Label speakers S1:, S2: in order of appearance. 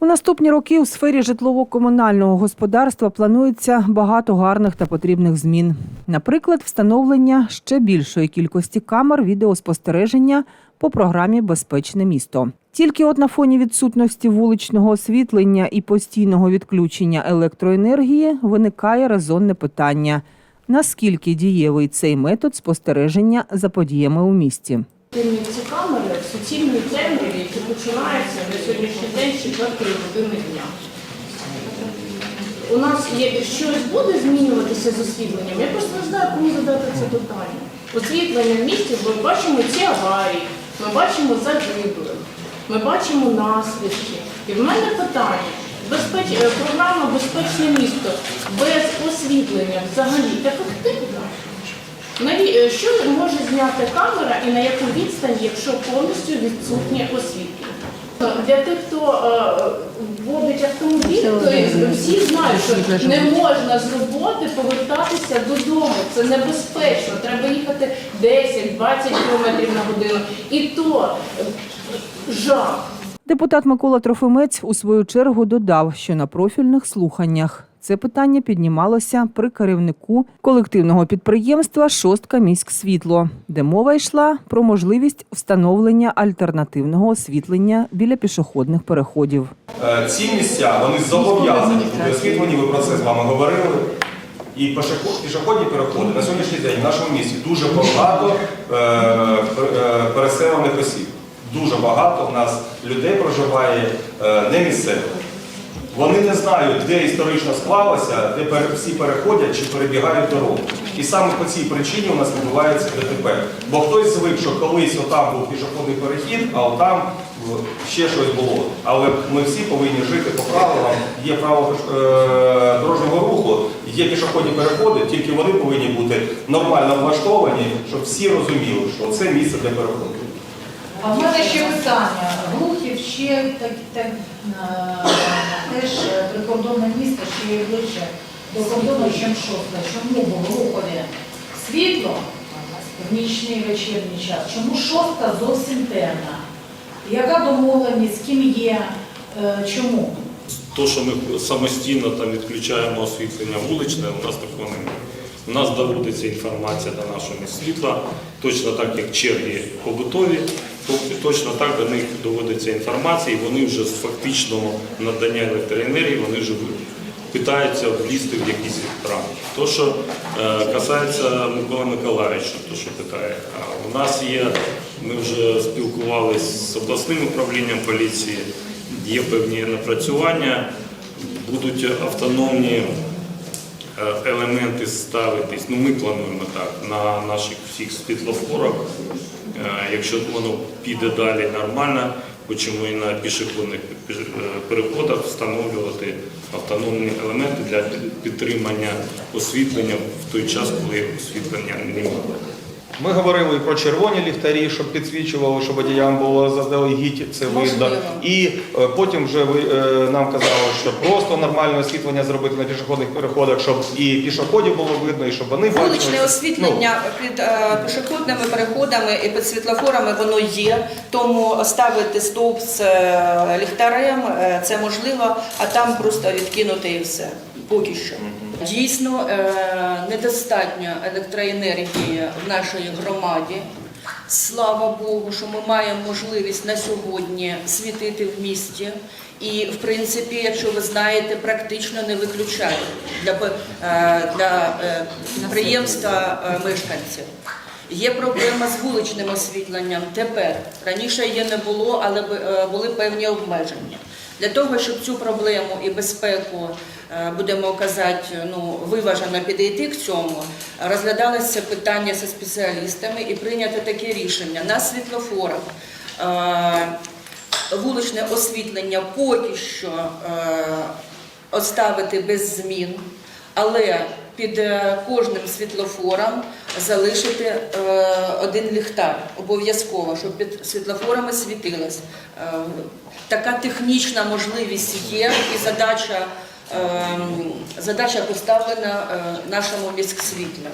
S1: У наступні роки у сфері житлово-комунального господарства планується багато гарних та потрібних змін. Наприклад, встановлення ще більшої кількості камер відеоспостереження по програмі Безпечне місто. Тільки от на фоні відсутності вуличного освітлення і постійного відключення електроенергії виникає резонне питання: наскільки дієвий цей метод спостереження за подіями у місті?
S2: Тимні ці камери в суцільній темряві, які починаються на сьогоднішній день з 4 години дня. У нас є щось буде змінюватися з освітленням. Я просто не знаю, кому задати це питання. Освітлення в місті, ми бачимо ці аварії, ми бачимо загиблих, ми бачимо наслідки. І в мене питання. Безпеч... е, Програма Безпечне місто без освітлення взагалі ефективна? Е, Що може зняти камера і на яку відстань, якщо повністю відсутнє освітлення? Для тих, хто е, водить автомобіль, то всі знають, що не можна з роботи повертатися додому. Це небезпечно. Треба їхати 10-20 км на годину. І то е, жах.
S1: Депутат Микола Трофимець у свою чергу додав, що на профільних слуханнях це питання піднімалося при керівнику колективного підприємства Шостка міськсвітло, де мова йшла про можливість встановлення альтернативного освітлення біля пішохідних переходів.
S3: Е, Ці місця вони зобов'язані бути освітлені, ви про це з вами говорили. І пішохідні переходи на сьогоднішній день в нашому місті дуже багато е, е, переселених осіб. Дуже багато в нас людей проживає е, не місцевих. Вони не знають, де історично склалося, де всі переходять чи перебігають дорогу. І саме по цій причині у нас відбувається ДТП. Бо хтось звик, що колись отам був пішохідний перехід, а отам ще щось було. Але ми всі повинні жити по правилам. Є право е, дорожнього руху, є пішохідні переходи, тільки вони повинні бути нормально влаштовані, щоб всі розуміли, що це місце для переходу.
S4: А в мене ще питання. Глухів ще так, так, е, теж прикордонне місто, ще є ближче до кордону, ніж шостка. Чому в Глухові світло в нічний вечірній час? Чому шостка зовсім темна? Яка домовленість, з ким є, е, чому?
S5: То, що ми самостійно там відключаємо освітлення вуличне, у нас такого немає. У нас доводиться інформація до нашого світла, точно так, як черги побутові, то- точно так до них доводиться інформація, і вони вже з фактичного надання електроенергії вони вже питаються влізти в якісь рамки. То, що е, касається Миколи Миколаївича, то, що питає, а у нас є, ми вже спілкувалися з обласним управлінням поліції, є певні напрацювання, будуть автономні е, елементи ставитись. Ну, ми плануємо так на наших всіх світлофорах. Е, Якщо воно піде далі нормально, хочемо і на пішохідних е, переходах встановлювати автономні елементи для підтримання освітлення в той час, коли освітлення немає.
S3: Ми говорили і про червоні ліхтарі, щоб підсвічували, щоб водіям було заздалегідь це видно. І е, потім вже ви е, нам казали, що просто нормальне освітлення зробити на пішохідних переходах, щоб і пішоходів було видно, і щоб вони бачили.
S6: Вуличне освітлення під е, пішохідними переходами і під світлофорами воно є, тому ставити стовп з е, ліхтарем це можливо, а там просто відкинути і все. Поки що. Дійсно, е, недостатньо електроенергії в нашій громаді. Слава Богу, що ми маємо можливість на сьогодні світити в місті. І, в принципі, якщо ви знаєте, практично не виключають для, е, для е, підприємства мешканців. Є проблема з вуличним освітленням тепер. Раніше її не було, але були певні обмеження. Для того, щоб цю проблему і безпеку, е, будемо казати, ну, виважено підійти к цьому, розглядалося питання зі спеціалістами і прийнято таке рішення на світлофорах. е, Вуличне освітлення поки що е, оставити без змін, але під кожним світлофором залишити е, один ліхтар обов'язково, щоб під світлофорами світилось. Е, така технічна можливість є і задача, е, задача поставлена е, нашому міськсвітлу.